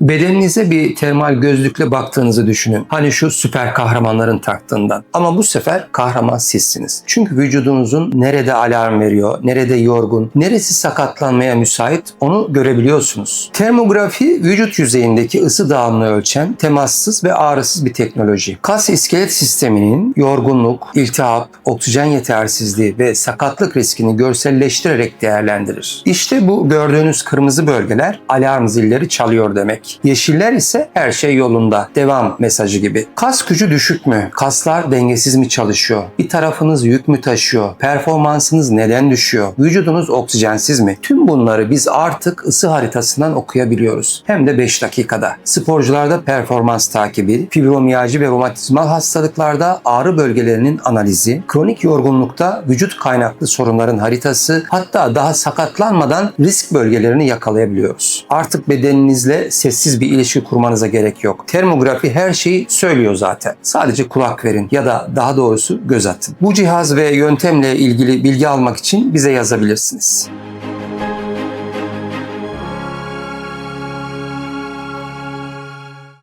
Bedeninize bir termal gözlükle baktığınızı düşünün. Hani şu süper kahramanların taktığından. Ama bu sefer kahraman sizsiniz. Çünkü vücudunuzun nerede alarm veriyor, nerede yorgun, neresi sakatlanmaya müsait onu görebiliyorsunuz. Termografi vücut yüzeyindeki ısı dağılımını ölçen temassız ve ağrısız bir teknoloji. Kas iskelet sisteminin yorgunluk, iltihap, oksijen yetersizliği ve sakatlık riskini görselleştirerek değerlendirir. İşte bu gördüğünüz kırmızı bölgeler alarm zilleri çalıyor demek. Yeşiller ise her şey yolunda, devam mesajı gibi. Kas gücü düşük mü? Kaslar dengesiz mi çalışıyor? Bir tarafınız yük mü taşıyor? Performansınız neden düşüyor? Vücudunuz oksijensiz mi? Tüm bunları biz artık ısı haritasından okuyabiliyoruz. Hem de 5 dakikada. Sporcularda performans takibi, fibromiyalji ve romatizmal hastalıklarda ağrı bölgelerinin analizi, kronik yorgunlukta vücut kaynaklı sorunların haritası, hatta daha sakatlanmadan risk bölgelerini yakalayabiliyoruz. Artık bedeninizle sessiz bir ilişki kurmanıza gerek yok. Termografi her şeyi söylüyor zaten. Sadece kulak verin ya da daha doğrusu göz atın. Bu cihaz ve yöntemle ilgili bilgi almak için bize yazabilirsiniz.